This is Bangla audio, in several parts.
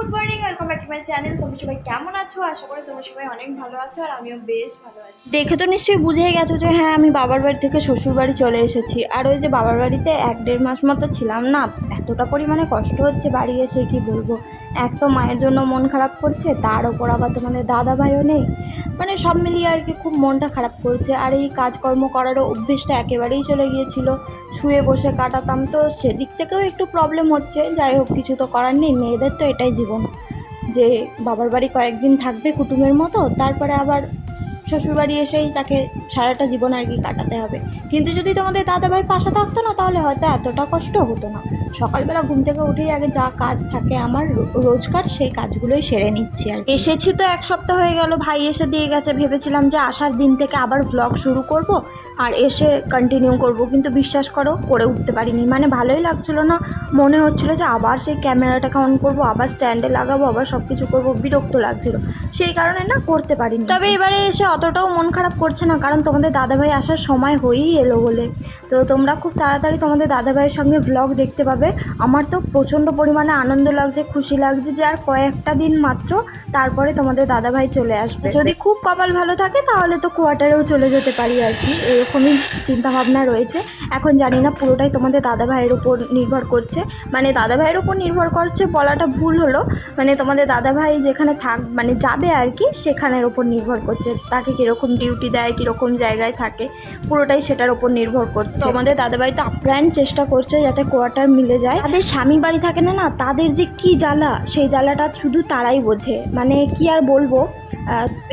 Good morning, welcome back to my channel. তোমরা সবাই কেমন আছো? আশা করি তোমরা সবাই অনেক ভালো আছো আর আমিও বেশ ভালো আছি। দেখে তো নিশ্চয়ই বুঝেই গেছো যে হ্যাঁ আমি বাবার বাড়ি থেকে শ্বশুর বাড়ি চলে এসেছি। আর ওই যে বাবার বাড়িতে এক দেড় মাস মতো ছিলাম না, এতটা পরিমাণে কষ্ট হচ্ছে বাড়ি এসে কি বলব? এক তো মায়ের জন্য মন খারাপ করছে, তার ওপর আবার তোমাদের দাদা ভাইও নেই। মানে সব মিলিয়ে আর কি খুব মনটা খারাপ করছে। আর এই কাজকর্ম করারও অভ্যেসটা একেবারেই চলে গিয়েছিল। শুয়ে বসে কাটাতাম তো, সেদিক থেকেও একটু প্রবলেম হচ্ছে। যাই হোক, কিছু তো করার নেই। মেয়েদের তো এটাই জীবন। যে বাবার বাড়ি কয়েকদিন থাকবে কুটুমের মতো, তারপরে আবার শ্বশুরবাড়ি এসেই তাকে সারাটা জীবন আর কি কাটাতে হবে। কিন্তু যদি তোমাদের দাদাভাই পাশে থাকতো না, তাহলে হয়তো এতটা কষ্ট হতো না। সকালবেলা ঘুম থেকে উঠেই আগে যা কাজ থাকে আমার রোজকার সেই কাজগুলোই সেরে নিচ্ছি আর এসেছি তো এক সপ্তাহ হয়ে গেল, ভাই এসে দিয়ে গেছে। ভেবেছিলাম যে আসার দিন থেকে আবার ভ্লগ শুরু করব আর এসে কন্টিনিউ করব, কিন্তু বিশ্বাস করো, করে উঠতে পারিনি। মানে ভালোই লাগছিল না, মনে হচ্ছিল যে আবার সেই ক্যামেরাটাকে অন করব, আবার স্ট্যান্ডে লাগাবো, আবার সব কিছু করব, বিরক্ত লাগছিল। সেই কারণে না, করতে পারিনি। তবে এবারে এসে অতটাও মন খারাপ করছে না, কারণ তোমাদের দাদাভাই আসার সময় হয়েই এলো বলে। তো তোমরা খুব তাড়াতাড়ি তোমাদের দাদাভাইয়ের সঙ্গে ভ্লগ দেখতে পাবে। আমার তো প্রচণ্ড পরিমাণে আনন্দ লাগছে, খুশি লাগছে যে আর কয়েকটা দিন মাত্র তারপরে তোমাদের দাদাভাই চলে আসবে। যদি খুব কপাল ভালো থাকে তাহলে তো কোয়ার্টারেও চলে যেতে পারি আর কি। এরকমই চিন্তাভাবনা রয়েছে। এখন জানি না পুরোটাই তোমাদের দাদাভাইয়ের উপর নির্ভর করছে। মানে দাদাভাইয়ের উপর নির্ভর করছে বলাটা ভুল হলো। মানে তোমাদের দাদাভাই যেখানে থাক মানে যাবে আর কি, সেখানের ওপর নির্ভর করছে। তাকে কীরকম ডিউটি দেয়, কীরকম জায়গায় থাকে, পুরোটাই সেটার ওপর নির্ভর করছে। তো আমাদের দাদাভাই তো আপ্রাণ চেষ্টা করছে যাতে কোয়ার্টার মিলে যায়। তাদের স্বামী বাড়ি থাকে না না, তাদের যে কি জ্বালা, সেই জ্বালাটা শুধু তারাই বোঝে। মানে কি আর বলব?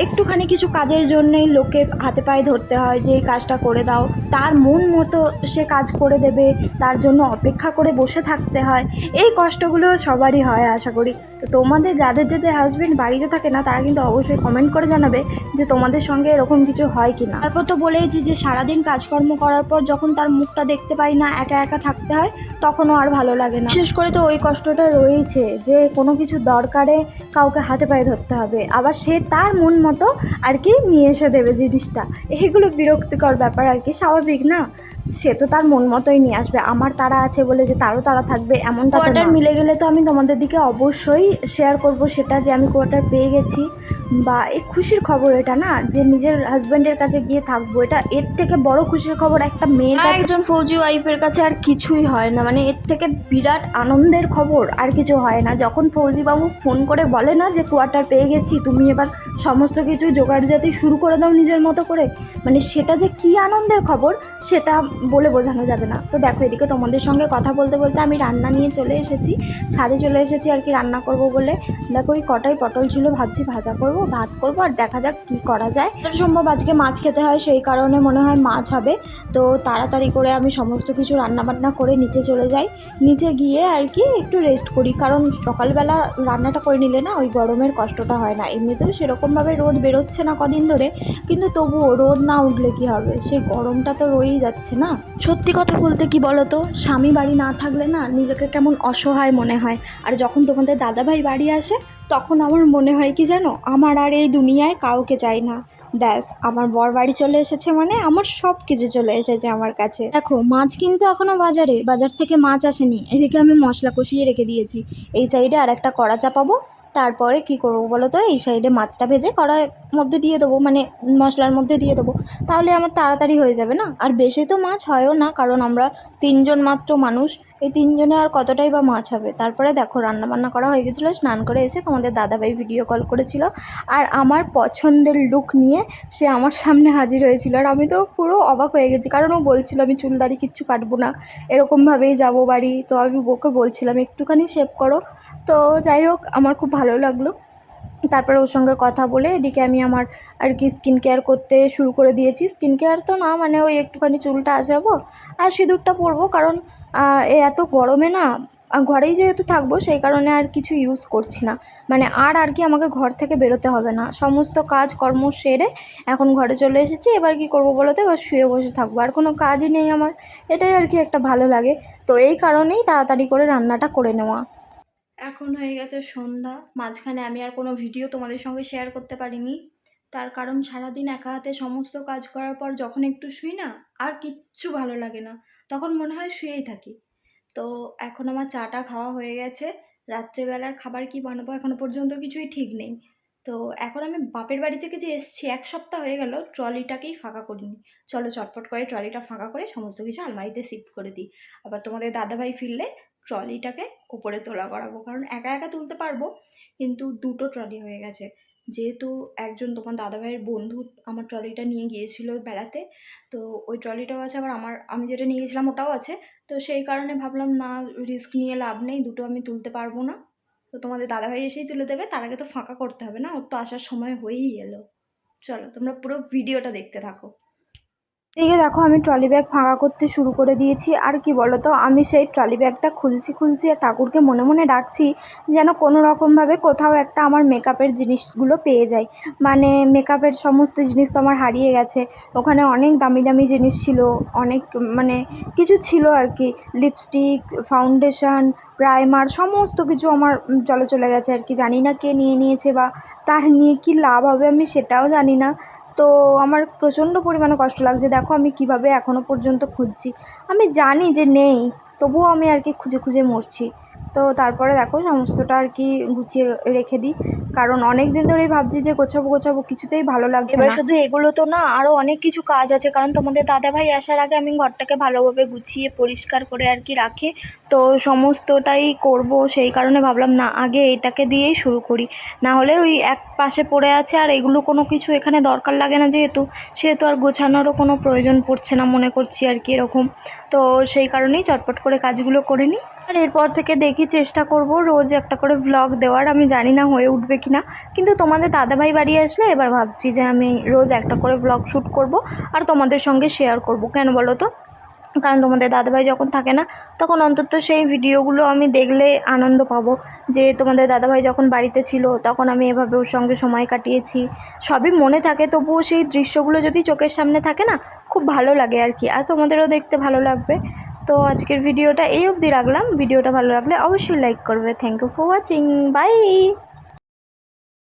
একটুখানি কিছু কাজের জন্যই লোকের হাতে পায়ে ধরতে হয় যে এই কাজটা করে দাও। তার মন মতো সে কাজ করে দেবে, তার জন্য অপেক্ষা করে বসে থাকতে হয়। এই কষ্টগুলো সবারই হয় আশা করি। তো তোমাদের, যাদের যাদের হাজবেন্ড বাড়িতে থাকে না, তারা কিন্তু অবশ্যই কমেন্ট করে জানাবে যে তোমাদের সঙ্গে এরকম কিছু হয় কি না তারপর তো বলেইছি যে সারাদিন কাজকর্ম করার পর যখন তার মুখটা দেখতে পাই না, একা একা থাকতে হয়, তখনও আর ভালো লাগে না। বিশেষ করে তো ওই কষ্টটা রয়েছে যে কোনো কিছু দরকারে কাউকে হাতে পায়ে ধরতে হবে। আবার সে তার মন মতো আর কি নিয়ে এসে দেবে জিনিসটা। এগুলো বিরক্তিকর ব্যাপার আর কি, স্বাভাবিক না? সে তো তার মন মতোই নিয়ে আসবে। আমার তারা আছে বলে যে তারও তারা থাকবে এমনটা কোয়ার্টার মিলে গেলে তো আমি তোমাদের দিকে অবশ্যই শেয়ার করব সেটা যে আমি কোয়ার্টার পেয়ে গেছি। বা এই খুশির খবর এটা না যে নিজের হাজব্যান্ডের কাছে গিয়ে থাকব এটা এর থেকে বড় খুশির খবর একটা মেয়ের কাছে একজন ফৌজি ওয়াইফের কাছে আর কিছুই হয় না। মানে এর থেকে বিরাট আনন্দের খবর আর কিছু হয় না। যখন ফৌজি বাবু ফোন করে বলে না যে কোয়ার্টার পেয়ে গেছি তুমি এবার সমস্ত কিছু জোগাড় জাতি শুরু করে দাও নিজের মতো করে। মানে সেটা যে কি আনন্দের খবর সেটা বলে বোঝানো যাবে না। তো দেখো, এদিকে তোমাদের সঙ্গে কথা বলতে বলতে আমি রান্না নিয়ে চলে এসেছি। ছাদে চলে এসেছি আর কি রান্না করব বলে। দেখো ওই কটাই পটল ছিল ভাবছি ভাজা করব, ভাত করব আর দেখা যাক কি করা যায়। যত সম্ভব আজকে মাছ খেতে হয়, সেই কারণে মনে হয় মাছ হবে। তো তাড়াতাড়ি করে আমি সমস্ত কিছু রান্না বান্না করে নিচে চলে যাই। নিচে গিয়ে আর কি একটু রেস্ট করি, কারণ সকালবেলা রান্নাটা করে নিলে না ওই গরমের কষ্টটা হয় না। এমনিতেও সেরকমভাবে রোদ বেরোচ্ছে না কদিন ধরে, কিন্তু তবুও রোদ না উঠলে কি হবে? সেই গরমটা তো রয়েই যাচ্ছে না। সত্যি কথা বলতে কি বলতো? স্বামী বাড়ি না থাকলে না নিজেকে কেমন অসহায় মনে হয়। আর যখন তোমাদের দাদাভাই বাড়ি আসে, তখন আমার মনে হয় কি জানো? আমার আর এই দুনিয়ায় কাউকে চাই না। ব্যাস, আমার বর বাড়ি চলে এসেছে মানে আমার সব কিছু চলে এসেছে আমার কাছে। দেখো, মাছ কিন্তু এখনও বাজারে। বাজার থেকে মাছ আসেনি। এদিকে আমি মশলা কষিয়ে রেখে দিয়েছি। এই সাইডে আর একটা কড়া চাপাবো তারপরে কি করব বলো তো? এই সাইডে মাছটা ভেজে কড়ার মধ্যে দিয়ে দেবো মানে মশলার মধ্যে দিয়ে দেবো। তাহলে আমার তাড়াতাড়ি হয়ে যাবে না? আর বেশি তো মাছ হয়ও না, কারণ আমরা তিনজন মাত্র মানুষ। এই তিনজনে আর কতটাই বা মাছ হবে? তারপরে দেখো রান্না বান্না করা হয়ে গেছিল, স্নান করে এসে তোমাদের দাদাভাই ভিডিও কল করেছিল। আর আমার পছন্দের লুক নিয়ে সে আমার সামনে হাজির হয়েছিল। আর আমি তো পুরো অবাক হয়ে গেছি, কারণ ও বলছিল, আমি চুলদারি কিচ্ছু কাটবো না, এরকমভাবেই যাব বাড়ি। তো আমি ওকে বলছিলাম, একটুখানি শেভ করো। তো যাই হোক, আমার খুব ভালো লাগল। তারপরে ওর সঙ্গে কথা বলে এদিকে আমি আমার আর কি স্কিন কেয়ার করতে শুরু করে দিয়েছি। স্কিন কেয়ার তো না মানে ওই একটুখানি চুলটা আঁচড়াবো আর সিঁদুরটা পরবো কারণ এত গরমে না ঘরেই যেহেতু থাকব সেই কারণে আর কিছু ইউজ করছি না। মানে আর আর কি আমাকে ঘর থেকে বেরোতে হবে না। সমস্ত কাজ কর্ম সেরে এখন ঘরে চলে এসেছি। এবার কি করব বলো তো? এবার শুয়ে বসে থাকব। আর কোনো কাজই নেই আমার। এটাই আর কি একটা ভালো লাগে। তো এই কারণেই তাড়াতাড়ি করে রান্নাটা করে নেওয়া। এখন হয়ে গেছে সন্ধ্যা। মাঝখানে আমি আর কোনো ভিডিও তোমাদের সঙ্গে শেয়ার করতে পারিনি। তার কারণ সারাদিন একা হাতে সমস্ত কাজ করার পর যখন একটু শুই না, আর কিচ্ছু ভালো লাগে না। তখন মনে হয় শুয়েই থাকি। তো এখন আমার চাটা খাওয়া হয়ে গেছে। রাত্রেবেলার খাবার কি বানাবো এখনও পর্যন্ত কিছুই ঠিক নেই। তো এখন আমি বাপের বাড়ি থেকে যে এসেছি, এক সপ্তাহ হয়ে গেল ট্রলিটাকেই ফাঁকা করিনি। চলো চটপট করে ট্রলিটা ফাঁকা করে সমস্ত কিছু আলমারিতে শিফট করে দিই। আবার তোমাদের দাদাভাই ফিরলে ট্রলিটাকে উপরে তোলা করাবো। কারণ একা একা তুলতে পারব, কিন্তু দুটো ট্রলি হয়ে গেছে। যেহেতু একজন তোমার দাদাভাইয়ের বন্ধু আমার ট্রলিটা নিয়ে গিয়েছিল বেড়াতে, তো ওই ট্রলিটাও আছে, আবার আমার, আমি যেটা নিয়ে গেছিলাম ওটাও আছে। তো সেই কারণে ভাবলাম, না, রিস্ক নিয়ে লাভ নেই, দুটো আমি তুলতে পারব না। তো তোমাদের দাদাভাই এসেই তুলে দেবে, তার আগে তো ফাঁকা করতে হবে না, ওর তো আসার সময় হয়েই এলো। চলো, তোমরা পুরো ভিডিওটা দেখতে থাকো। এদিকে দেখো, আমি ট্রলি ব্যাগ ফাঁকা করতে শুরু করে দিয়েছি। আর কি বলো তো আমি সেই ট্রলি ব্যাগটা খুলছি খুলছি আর ঠাকুরকে মনে মনে ডাকছি যেন কোনো রকমভাবে কোথাও একটা আমার মেকআপের জিনিসগুলো পেয়ে যাই মানে মেকআপের সমস্ত জিনিস তো আমার হারিয়ে গেছে। ওখানে অনেক দামি দামি জিনিস ছিল, অনেক মানে কিছু ছিল আর কি। লিপস্টিক, ফাউন্ডেশন, প্রাইমার, সমস্ত কিছু আমার জলে চলে গেছে আর কি। জানি না কে নিয়ে নিয়েছে বা তার নিয়ে কি লাভ হবে আমি সেটাও জানি না। তো আমার প্রচণ্ড পরিমাণে কষ্ট লাগছে। দেখো আমি কীভাবে এখনও পর্যন্ত খুঁজছি। আমি জানি যে নেই, তবুও আমি আর কি খুঁজে খুঁজে মরছি। তো তারপরে দেখো সমস্তটা আর কি গুছিয়ে রেখে দিই। কারণ অনেক দিন ধরেই ভাবছি যে গোছাবো গোছাবো কিছুতেই ভালো লাগছে এবার শুধু এগুলো তো না আরও অনেক কিছু কাজ আছে। কারণ তোমাদের দাদাভাই আসার আগে আমি ঘরটাকে ভালোভাবে গুছিয়ে পরিষ্কার করে আর কি রাখি। তো সমস্তটাই করব সেই কারণে ভাবলাম না আগে এটাকে দিয়েই শুরু করি। না হলে ওই এক পাশে পড়ে আছে আর এগুলো কোনো কিছু এখানে দরকার লাগে না যেহেতু। সেহেতু আর গোছানোরও কোনো প্রয়োজন পড়ছে না মনে করছি আর কি এরকম। তো সেই কারণেই চটপট করে কাজগুলো করে নিই। আর এরপর থেকে দেখি চেষ্টা করব রোজ একটা করে ভ্লগ দেওয়ার। আমি জানি না হয়ে উঠবে কি না কিন্তু তোমাদের দাদাভাই বাড়ি আসলে এবার ভাবছি যে আমি রোজ একটা করে ভ্লগ শ্যুট করব আর তোমাদের সঙ্গে শেয়ার করব। কেন বলো তো? কারণ তোমাদের দাদাভাই যখন থাকে না, তখন অন্তত সেই ভিডিওগুলো আমি দেখলে আনন্দ পাবো। যে তোমাদের দাদাভাই যখন বাড়িতে ছিল, তখন আমি এভাবে ওর সঙ্গে সময় কাটিয়েছি। সবই মনে থাকে, তবুও সেই দৃশ্যগুলো যদি চোখের সামনে থাকে না, খুব ভালো লাগে আর কি। আর তোমাদেরও দেখতে ভালো লাগবে। তো আজকের ভিডিওটা এই অবধি রাখলাম। ভিডিওটা ভালো লাগলে অবশ্যই লাইক করবে। Thank you for watching bye